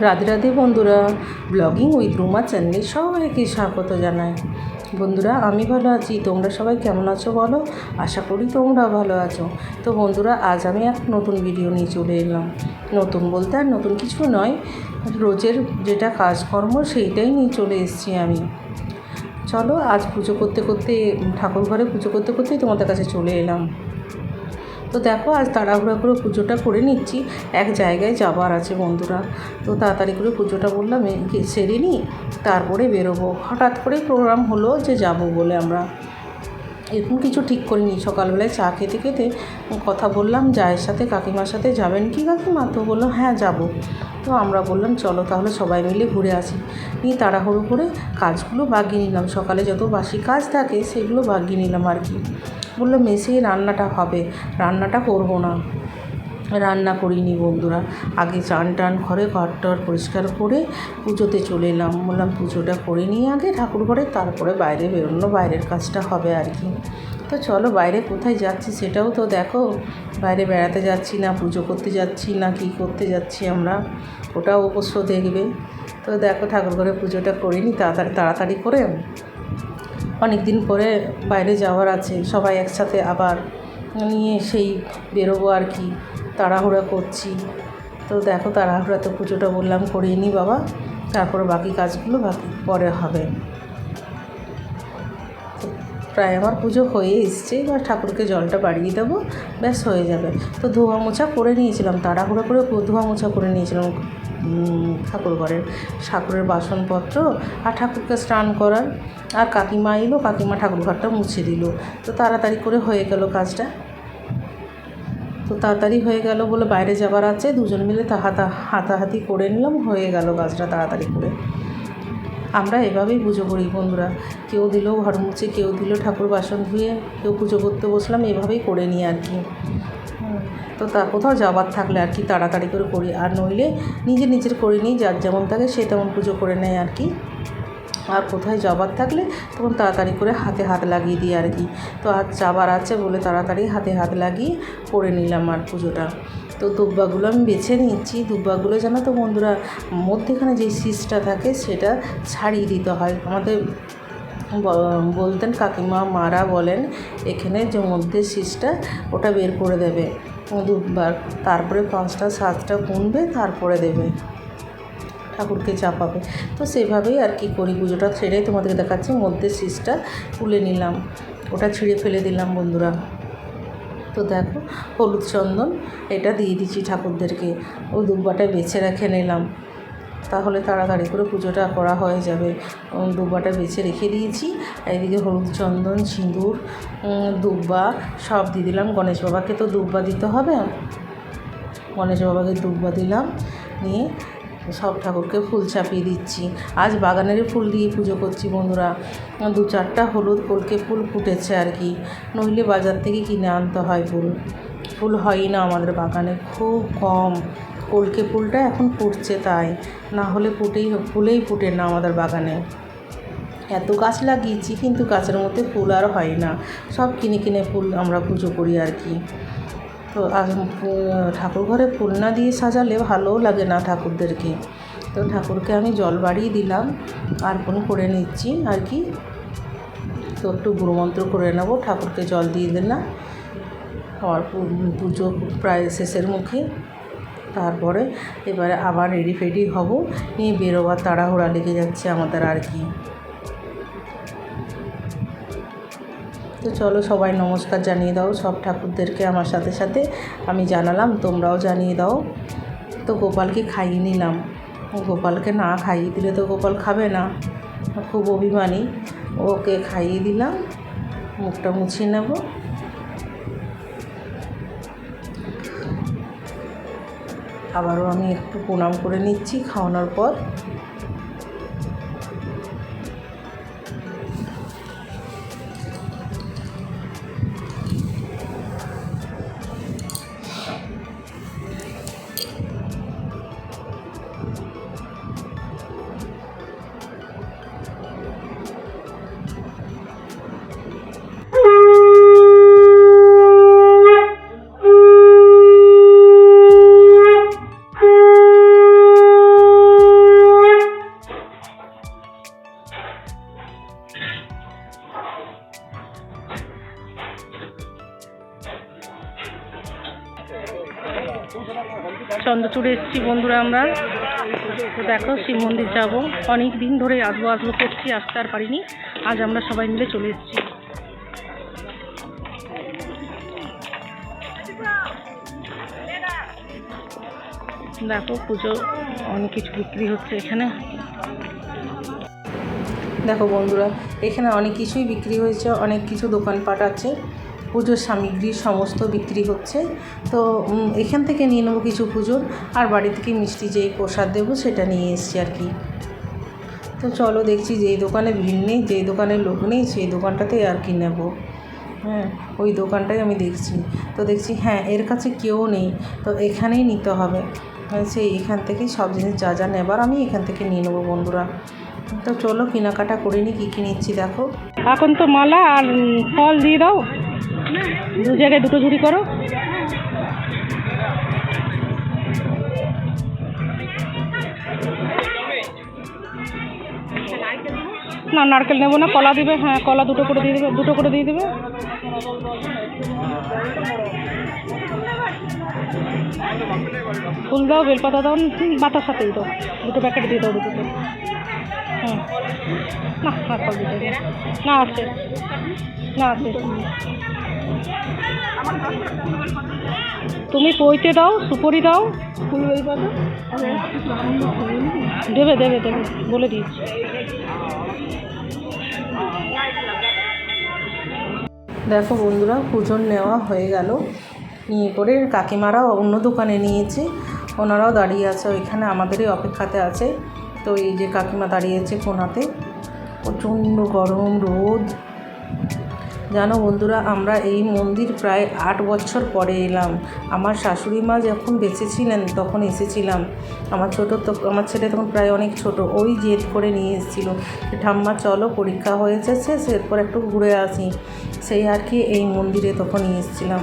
রাধে রাধে বন্ধুরা blogging with Ruma চ্যানেলে সবাইকে স্বাগত জানাই। বন্ধুরা, আমি ভালো আছি, তোমরা সবাই কেমন আছো বলো? আশা করি তোমরা ভালো আছো। তো বন্ধুরা, আজ আমি এক নতুন ভিডিও নিয়ে চলে এলাম। নতুন বলতে আর নতুন কিছু নয়, রোজের যেটা কাজকর্ম সেইটাই নিয়ে চলে এসেছি আমি। চলো, আজ পুজো করতে করতে, ঠাকুর ঘরে পুজো করতে করতেই তোমাদের কাছে চলে এলাম। তো দেখো, আজ তাড়াহুড়া করে পুজোটা করে নিচ্ছি। এক জায়গায় যাবার আছে বন্ধুরা। তো তাড়াতাড়ি করে পুজোটা বললাম সেরে নিই, তারপরে বেরোবো। হঠাৎ করে প্রোগ্রাম হলো যে যাব বলে আমরা। এরকম কিছু ঠিক করিনি। সকালবেলায় চা খেতে খেতে কথা বললাম, জায়ের সাথে, কাকিমার সাথে, যাবেন কি কাকিমা? তো বলল হ্যাঁ যাব। তো আমরা বললাম, চলো তাহলে সবাই মিলে ঘুরে আসি। নিয়ে তাড়াহুড়ো করে কাজগুলো বাগিয়ে নিলাম। সকালে যত বাসি কাজ থাকে, সেগুলো বাগিয়ে নিলাম আর কি। বলল মেসেই রান্নাটা হবে। রান্নাটা করব না। রান্না করিনি বন্ধুরা। আগে চান টান ঘরে ঘর টর পরিষ্কার করে পুজোতে চলে এলাম। বললাম, পুজোটা করে নিয়ে আগে ঠাকুর ঘরে, তারপরে বাইরে বেরোনো, বাইরের কাজটা হবে আর কি। তো চলো, বাইরে কোথায় যাচ্ছি সেটাও তো দেখো। বাইরে বেড়াতে যাচ্ছি না, পুজো করতে যাচ্ছি না, কি করতে যাচ্ছি আমরা, ওটাও অবশ্য দেখবে। তো দেখো, ঠাকুর ঘরে পুজোটা করিনি, তাড়াতাড়ি তাড়াতাড়ি করে অনেক দিন পরে বাইরে যাওয়ার আছে, সবাই একসাথে আবার নিয়ে সেই বেরোবো আর কি, তাড়াহুড়া করছি। তো দেখো তাড়াহুড়া তো পুজোটা বললাম করিয়ে নি বাবা, তারপরে বাকি কাজগুলো বাকি, পরে হবে। প্রায় আমার পুজো হয়ে এসছে, এবার ঠাকুরকে জলটা বাড়িয়ে দেবো, ব্যাস হয়ে যাবে। তো ধোয়া মোছা করে নিয়েছিলাম, তাড়াহুড়ো করে ধোয়া মোছা করে নিয়েছিলাম। উম, ঠাকুর ঘরের ঠাকুরের বাসনপত্র আর ঠাকুরকে স্নান করার। আর কাকিমা এলো কাকিমা ঠাকুর ঘরটা মুছে দিল। তো তাড়াতাড়ি করে হয়ে গেল কাজটা। তো তাড়াতাড়ি হয়ে গেল বলে বাইরে যাবার আছে। দুজন মিলে তা হাতা হাতাহাতি করে নিলাম হয়ে গেল কাজটা তাড়াতাড়ি করে। আমরা এভাবেই পুজো করি বন্ধুরা। কেউ দিল ঘর মুছে কেউ দিল ঠাকুর বাসন ধুয়ে কেউ পুজো করতে বসলাম এভাবেই করে নিই আর কি। তো তা কোথাও যাবার থাকলে আর কি তাড়াতাড়ি করে করি। আর নইলে নিজে নিজের করে নিই, যার যেমন থাকে সে তেমন পুজো করে নেয় আর কি। আর কোথায় যাবার থাকলে তখন তাড়াতাড়ি করে হাতে হাত লাগিয়ে দিই আর কি। তো আজ যাবার আছে বলে তাড়াতাড়ি হাতে হাত লাগিয়ে করে নিলাম আর পুজোটা। তো দুব্বাগুলো আমি বেছে নিচ্ছি দুব্বাগুলো জানো তো বন্ধুরা, মধ্যেখানে যে শীষটা থাকে সেটা ছাড়িয়ে দিতে হয়। আমাদের বলতেন কাকিমা, মারা বলেন, এখানে যে মধ্যে শীষটা ওটা বের করে দেবে। দুবার তারপরে পাঁচটা, সাতটা কমবে তারপরে দেবে। ঠাকুরকে চাপাবে। তো সেভাবেই আর কি করি, পুজোটা ছেড়ে তোমাদেরকে দেখাচ্ছি। মধ্যে শীষটা তুলে নিলাম। ওটা ছিঁড়ে ফেলে দিলাম বন্ধুরা। তো দেখো, হলুদ চন্দন, এটা দিয়ে দিচ্ছি ঠাকুরদেরকে। ও দুব্বাটা বেছে রেখে নিলাম। তাহলে তাড়াতাড়ি করে পুজোটা করা হয়ে যাবে। দুব্বাটা বেছে রেখে দিয়েছি। এইদিকে হলুদ চন্দন, সিঁদুর দুব্বা সব দিয়ে দিলাম। গণেশ বাবাকে তো দুব্বা দিতে হবে। গণেশ বাবাকে দুব্বা দিলাম। নিয়ে সব ঠাকুরকে ফুল চাপিয়ে দিচ্ছি। আজ বাগানেরই ফুল দিয়ে পুজো করছি বন্ধুরা। দু চারটা হলুদ কলকে ফুল ফুটেছে আর কি। নইলে বাজার থেকে কিনে আনতে হয় ফুল। ফুল হয়ই না আমাদের বাগানে। খুব কম। কলকে ফুলটা এখন ফুটছে তাই। না হলে ফুটেই ফুলেই ফুটে না আমাদের বাগানে। এত গাছ লাগিয়েছি কিন্তু গাছের মধ্যে ফুল আর হয় না। সব কিনে কিনে ফুল আমরা পুজো করি আর কি। তো ঠাকুর ঘরে ফুল না দিয়ে সাজালে ভালোও লাগে না ঠাকুরদেরকে। তো ঠাকুরকে আমি জল বাড়িয়ে দিলাম অর্পণ করে নিচ্ছি আর কি। তো একটু গুরুমন্ত্র করে নেব, ঠাকুরকে জল দিয়ে দিলাম পু- পুজো প্রায় শেষের মুখে। তারপরে এবারে আবার রেডি ফেডি হব। নিয়ে বেরোবার তাড়াহুড়া লেগে যাচ্ছে আমাদের আর কি। তো চলো সবাই নমস্কার জানিয়ে দাও, সব ঠাকুরদেরকে আমার সাথে সাথে। আমি জানালাম, তোমরাও জানিয়ে দাও। তো গোপালকে খাইয়ে নিলাম। গোপালকে না খাইয়ে দিলে তো গোপাল খাবে না। খুব অভিমানী। ওকে খাইয়ে দিলাম, মুখটা মুছিয়ে নেব। আবারও আমি একটু প্রণাম করে নিচ্ছি খাওয়ানোর পর। চলে এসেছি বন্ধুরা আমরা। তো দেখো, শিব মন্দির যাব। অনেক দিন ধরে আসব আসব করছি, আসতে আর পারিনি। আজ আমরা সবাই মিলে চলে এসেছি। দেখো, পুজো, অনেক কিছু বিক্রি হচ্ছে এখানে। দেখো বন্ধুরা, এখানে অনেক কিছুই বিক্রি হয়েছে, অনেক কিছু দোকানপাট আছে। পুজোর সামগ্রী সমস্ত বিক্রি হচ্ছে। তো এখান থেকে নিয়ে নেব কিছু পুজোর আর বাড়ি থেকে মিষ্টি যেই প্রসাদ দেবো সেটা নিয়ে এসছি আর কি। তো চলো দেখছি যেই দোকানে ভিড় নেই যেই দোকানে লোক নেই সেই দোকানটাতেই আর কি নেব। হ্যাঁ ওই দোকানটাই আমি দেখছি। তো দেখছি হ্যাঁ এর কাছে কেউ নেই। তো এখানেই নিতে হবে। হ্যাঁ, সেই এখান থেকেই সব জিনিস যা যা নেবার আমি এখান থেকে নিয়ে নেব বন্ধুরা। তো চলো কেনাকাটা করে কী কী নিচ্ছি দেখো। এখন তো মালা আর ফল দিয়ে দাও। দু জায়গায় দুটো ঝুড়ি করো। না, নারকেল নেব না, কলা দিবে হ্যাঁ কলা দুটো করে দিয়ে দেবে, দুটো করে দিয়ে দেবে। ফুল দাও, বেলপাতা দাও বাতার সাথেই দাও। দুটো প্যাকেট দিয়ে দাও দুটো হুম। না না আছে না আছে তুমি কইতে দাও, সুপরি দাও। দেবে দেবে দেবে, বলে দিচ্ছি। দেখো বন্ধুরা, পুজোর নেওয়া হয়ে গেল। নিয়ে করে কাকিমারাও অন্য দোকানে নিয়েছে। ওনারাও দাঁড়িয়ে আছে, ওইখানে আমাদেরই অপেক্ষাতে আছে। তো এই যে কাকিমা দাঁড়িয়েছে কোনাতে। প্রচণ্ড গরম, রোদ। জানো বন্ধুরা, আমরা এই মন্দির প্রায় আট বছর পরে এলাম। আমার শাশুড়ি মা যখন বেঁচে ছিলেন তখন এসেছিলাম। আমার ছোটো তো, আমার ছেলে তখন প্রায় অনেক ছোট, ওই জেদ করে নিয়ে এসেছিল ঠাম্মা, চলো, পরীক্ষা হয়েছে শেষ এরপর একটু ঘুরে আসি। সেই আর কি এই মন্দিরে তখন নিয়ে এসেছিলাম।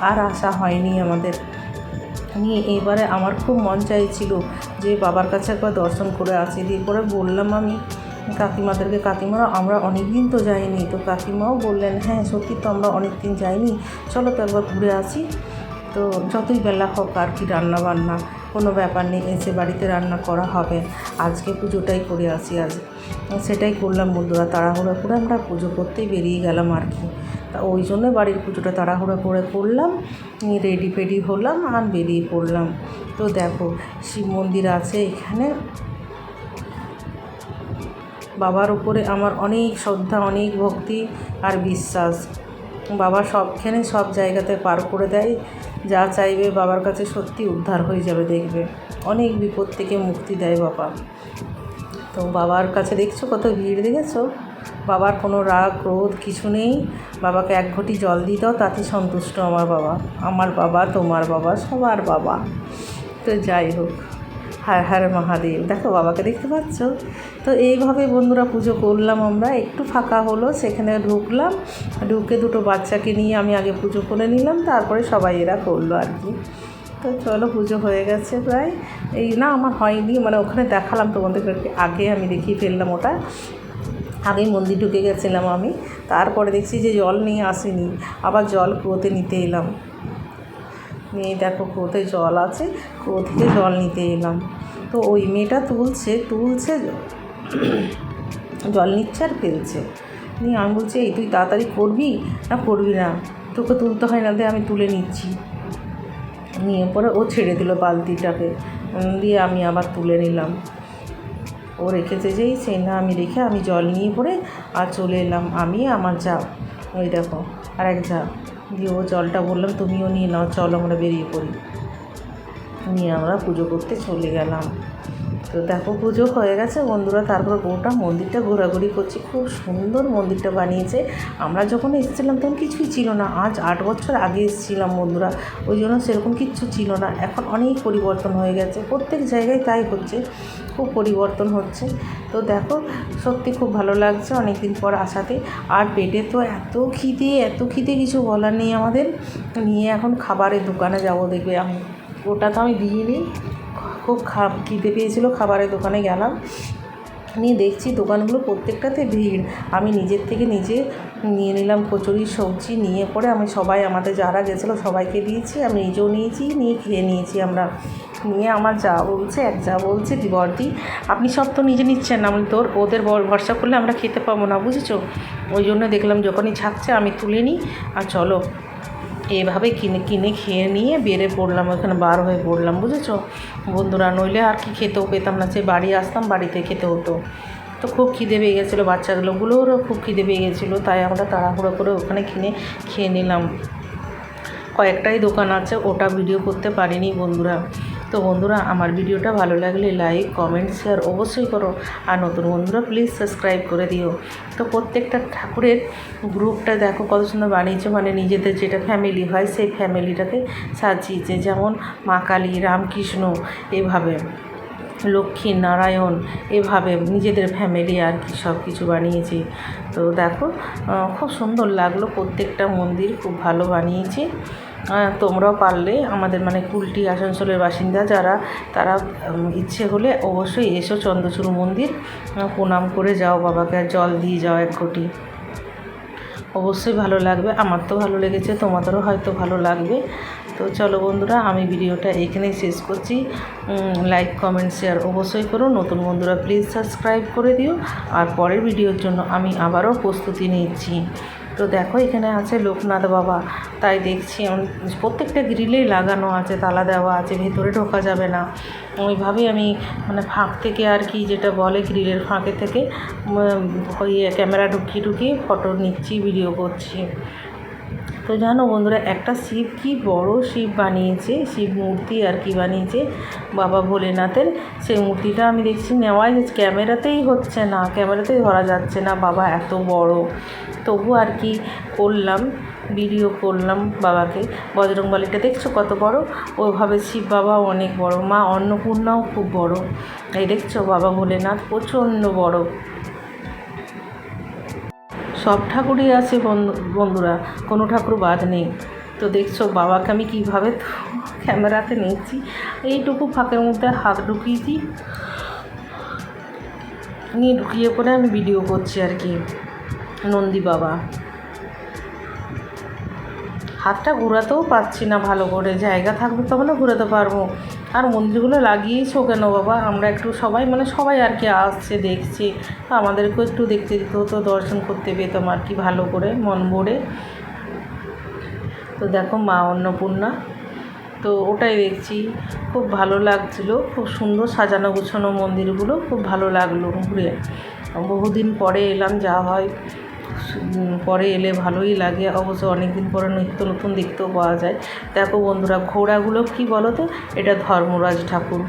আর আসা হয়নি আমাদের। নিয়ে এবারে আমার খুব মন চাইছিল যে, বাবার কাছে একবার দর্শন করে আসি। দিয়ে পরে বললাম আমি কাকিমাদেরকে কাকিমারা আমরা অনেক দিন তো যাইনি। তো কাকিমাও বললেন হ্যাঁ সত্যি তো আমরা অনেক দিন যাইনি। চলো তো একবার ঘুরে আসি। তো যতই বেলা হোক আর কি রান্না বান্না কোনো ব্যাপার নেই, এসে বাড়িতে রান্না করা হবে। আজকে পুজোটাই করে আসি আজ। সেটাই করলাম বন্ধুরা, তাড়াহুড়ো করে আমরা পুজো করতেই বেরিয়ে গেলাম আর কি। তা ওই জন্য বাড়ির পুজোটা তাড়াহুড়ো করে করলাম রেডি ফেডি হলাম আর বেরিয়ে পড়লাম। তো দেখো, শিব মন্দির আছে এখানে। বাবার উপরে আমার অনেক শ্রদ্ধা, অনেক ভক্তি আর বিশ্বাস। বাবা সবখানে সব জায়গাতে পার করে দেয়। যা চাইবে বাবার কাছে সত্যি উদ্ধার হয়ে যাবে দেখবে। অনেক বিপদ থেকে মুক্তি দেয় বাবা। তো বাবার কাছে দেখছ কত ভিড় দেখেছ? বাবার কোনো রাগ, ক্রোধ কিছু নেই। বাবাকে এক ঘটি জল দিয়ে দাও তাতে সন্তুষ্ট আমার বাবা। আমার বাবা, তোমার বাবা, সবার বাবা। তো যাই হোক। হার হার মহাদেব। দেখো বাবাকে দেখতে পাচ্ছ? তো এইভাবে বন্ধুরা পুজো করলাম আমরা। একটু ফাঁকা হলো, সেখানে ঢুকলাম। ঢুকে দুটো বাচ্চাকে নিয়ে আমি আগে পুজো করে নিলাম, তারপরে সবাই এরা করল আর কি। তো চলো পুজো হয়ে গেছে প্রায়। এই না, আমার হয়নি মানে ওখানে দেখালাম তোমাদেরকে আগে, আমি দেখিয়ে ফেললাম ওটা। আগেই মন্দির ঢুকে গেছিলাম আমি। তারপরে দেখছি যে জল নিয়ে আসিনি। আবার জল কুয়োতে নিতে এলাম। মেয়ে দেখো কুয়োতে জল আছে কুয়ো থেকে জল নিতে এলাম। তো ওই মেয়েটা তুলছে তুলছে, জল নিচ্ছে আর ফেলছে। নিয়ে আমি বলছি, এই, তুই তাড়াতাড়ি করবি? না করবি না। তোকে তুলতে হয় না দে, আমি তুলে নিচ্ছি। নিয়ে পরে ও ছেড়ে দিল বালতিটাকে। দিয়ে আমি আবার তুলে নিলাম। ও রেখেছে যেই সেই না আমি রেখে আমি জল নিয়ে পরে আর চলে এলাম। আমি, আমার যা। ওই দেখো, আর এক যা দিয়ে ও জলটা বললাম, তুমিও নিয়ে নাও, চল আমরা বেরিয়ে পড়ি। নিয়ে আমরা পুজো করতে চলে গেলাম। তো দেখো পুজো হয়ে গেছে, বন্ধুরা। তারপর গোটা মন্দিরটা ঘোরাঘুরি করছি। খুব সুন্দর মন্দিরটা বানিয়েছে। আমরা যখন এসেছিলাম তখন কিছুই ছিল না। আজ আট বছর আগে এসেছিলাম, বন্ধুরা। ওই জন্য সেরকম কিচ্ছু ছিল না। এখন অনেক পরিবর্তন হয়ে গেছে। প্রত্যেক জায়গায় তাই হচ্ছে। খুব পরিবর্তন হচ্ছে। তো দেখো, সত্যি খুব ভালো লাগছে অনেক দিন পর আসাতে। আর পেটে তো এত খিদে এত খিদে কিছু বলার নেই আমাদের। নিয়ে এখন খাবারের দোকানে যাব দেখবে আমি। ওটা তো আমি দিইনি। খুব খা খিদে পেয়েছিলো, খাবারের দোকানে গেলাম। নিয়ে দেখছি দোকানগুলো প্রত্যেকটাতে ভিড়। আমি নিজের থেকে নিজে নিয়ে নিলাম কচুরি সবজি, নিয়ে পরে আমি সবাই আমাদের যারা গেছিল সবাইকে দিয়েছি, আমি নিজেও নিয়েছি, নিয়ে খেয়ে নিয়েছি আমরা। নিয়ে আমার যা বলছে, এক যা বলছে বর্দি আপনি সব তো নিজে নিচ্ছেন না, আমি তোর, ওদের ভরসা করলে আমরা খেতে পাবো না, বুঝেছ? ওই জন্য দেখলাম যখনই ছাকছে আমি তুলে নিই, আর চলো। এভাবে কিনে কিনে খেয়ে নিয়ে বেড়ে পড়লাম, ওখানে বার হয়ে পড়লাম, বুঝেছ? বন্ধুরা, নইলে আর কি খেতেও পেতাম না, সে বাড়ি আসতাম, বাড়িতে খেতে হতো। তো খুব খিদে পেয়ে গেছিল বাচ্চাগুলোগুলোরও খুব খিদে পেয়ে গেছিল, তাই আমরা তাড়াহুড়ো করে ওখানে কিনে, খেয়ে নিলাম। কয়েকটাই দোকান আছে, ওটা ভিডিও করতে পারিনি বন্ধুরা। তো বন্ধুরা, আমার ভিডিওটা ভালো লাগলে লাইক কমেন্ট শেয়ার অবশ্যই করো। আর নতুন বন্ধুরা প্লিজ সাবস্ক্রাইব করে দিও। তো প্রত্যেকটা ঠাকুরের গ্রুপটা দেখো কত সুন্দর বানিয়েছে। মানে নিজেদের যেটা ফ্যামিলি হয়, সেই ফ্যামিলিটাকে সাজিয়েছে। যেমন মা কালী, রামকৃষ্ণ, এভাবে। লক্ষ্মী নারায়ণ, এভাবে নিজেদের ফ্যামিলি আর কি সব কিছু বানিয়েছি। তো দেখো খুব সুন্দর লাগল। প্রত্যেকটা মন্দির খুব ভালো বানিয়েছি। তোমরাও পারলে। আমাদের মানে কুলটি আসানসোলের বাসিন্দা যারা, তারা ইচ্ছে হলে অবশ্যই এসো চন্দ্রচূড় মন্দির প্রণাম করে যাও বাবাকে জল দিয়ে যাও এক কোটি অবশ্যই ভালো লাগবে। আমার তো ভালো লেগেছে, তোমাদেরও হয়তো ভালো লাগবে। তো চলো বন্ধুরা, আমি ভিডিওটা এখানেই শেষ করছি। লাইক কমেন্ট শেয়ার অবশ্যই করো। নতুন বন্ধুরা প্লিজ সাবস্ক্রাইব করে দিও। আর পরের ভিডিওর জন্য আমি আবারও প্রস্তুতি নিচ্ছি। তো দেখো, এখানে আছে লোকনাথ বাবা। তাই দেখছি প্রত্যেকটা গ্রিলেই লাগানো আছে, তালা দেওয়া আছে, ভেতরে ঢোকা যাবে না। ওইভাবেই আমি মানে ফাঁক থেকে আর কি যেটা বলে গ্রিলের ফাঁকে থেকে ওই ক্যামেরা ঢুকিয়ে ঢুকিয়ে ফটো নিচ্ছি, ভিডিও করছি। তো জানো বন্ধুরা, একটা শিব কি বড় শিব বানিয়েছে, শিব মূর্তি আর কি বানিয়েছে, বাবা ভোলেনাথের। সেই মূর্তিটা আমি দেখছি নেওয়াই ক্যামেরাতেই হচ্ছে না, ক্যামেরাতেই ধরা যাচ্ছে না, বাবা এত বড়। তবু আর কি করলাম ভিডিও করলাম বাবাকে। বজরংবলীটা দেখছ কত বড়? ওইভাবে শিব বাবাও অনেক বড়, মা অন্নপূর্ণাও খুব বড়। এই দেখছ বাবা ভোলেনাথ প্রচণ্ড বড়। সব ঠাকুরই আছে বন্ধু, বন্ধুরা, কোনো ঠাকুর বাদ নেই। তো দেখছ বাবাকে আমি কীভাবে ক্যামেরাতে নিচ্ছি। এইটুকু ফাঁকের মধ্যে হাত ঢুকিয়েছি নিয়ে ঢুকিয়ে করে আমি ভিডিও করছি আর কি, নন্দী বাবা। হাতটা ঘোরাতেও পারছি না ভালো করে, জায়গা থাকবে তবে না ঘোরাতে পারব। আর মন্দিরগুলো লাগিয়েছো কেন বাবা? আমরা একটু সবাই মানে সবাই আর কি আসছে, দেখছে। তো আমাদেরকেও একটু দেখতে দিতে হতো, দর্শন করতে পেতাম আর কি ভালো করে, মন ভরে। তো দেখো মা অন্নপূর্ণা, তো ওটাই দেখছি। খুব ভালো লাগছিল, খুব সুন্দর সাজানো গুছানো মন্দিরগুলো, খুব ভালো লাগল ঘুরে। বহুদিন পরে এলাম, যা হয়। পরে এলে ভালোই লাগে। অবশ্য অনেক দিন পরে নিত্য নতুন দেখতেও পাওয়া যায়। দেখো বন্ধুরা, ঘোড়াগুলো কি বলো তো এটা ধর্মরাজ ঠাকুর।